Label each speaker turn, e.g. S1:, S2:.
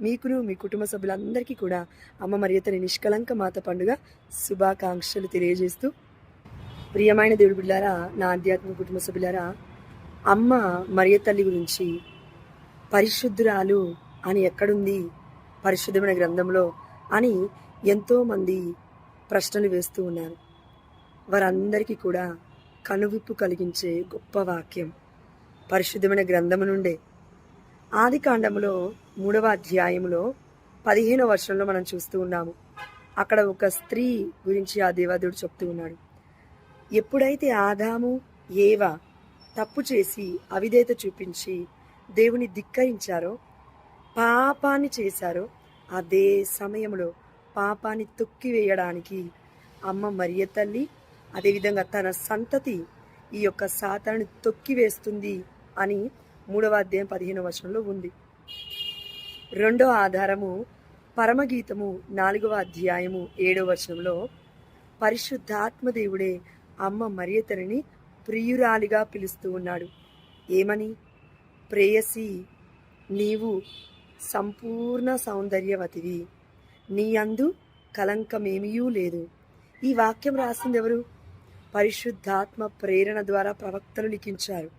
S1: మీకును మీ కుటుంబ సభ్యులందరికీ కూడా అమ్మ మరియతని నిష్కలంక మాత పండుగ శుభాకాంక్షలు తెలియజేస్తూ ప్రియమైన దేవుడి బిడ్డారా నా ఆధ్యాత్మిక కుటుంబ సభ్యులారా అమ్మ మరియ తల్లి గురించి పరిశుద్ధురాలు అని ఎక్కడుంది? పరిశుద్ధమైన గ్రంథంలో అని ఎంతోమంది ప్రశ్నలు వేస్తూ ఉన్నారు. వారందరికీ కూడా కనువిప్పు కలిగించే గొప్ప వాక్యం. పరిశుద్ధమైన గ్రంథము నుండే ఆది కాండములో మూడవ అధ్యాయములో పదిహేనవ వర్షంలో మనం చూస్తూ ఉన్నాము. అక్కడ ఒక స్త్రీ గురించి ఆ దేవాదేవుడు చెప్తూ ఉన్నాడు. ఎప్పుడైతే ఆదాము ఏవ తప్పు చేసి అవిధేత చూపించి దేవుని ధిక్కరించారో పాపాన్ని చేశారో అదే సమయంలో పాపాన్ని తొక్కివేయడానికి అమ్మ మరియ తల్లి అదేవిధంగా తన సంతతి ఈ యొక్క సాతాను తొక్కివేస్తుంది అని మూడవ అధ్యాయం పదిహేను వచనంలో ఉంది. రెండో ఆధారము పరమగీతము నాలుగవ అధ్యాయము ఏడవ వచనంలో పరిశుద్ధాత్మ దేవుడే అమ్మ మరియతని ప్రియురాలిగా పిలుస్తూ ఉన్నాడు. ఏమని? ప్రేయసి నీవు సంపూర్ణ సౌందర్యవతివి. నీ అందు కలంకమేమీయూ లేదు. ఈ వాక్యం రాసింది ఎవరు? పరిశుద్ధాత్మ ప్రేరణ ద్వారా ప్రవక్తలు లిఖించారు.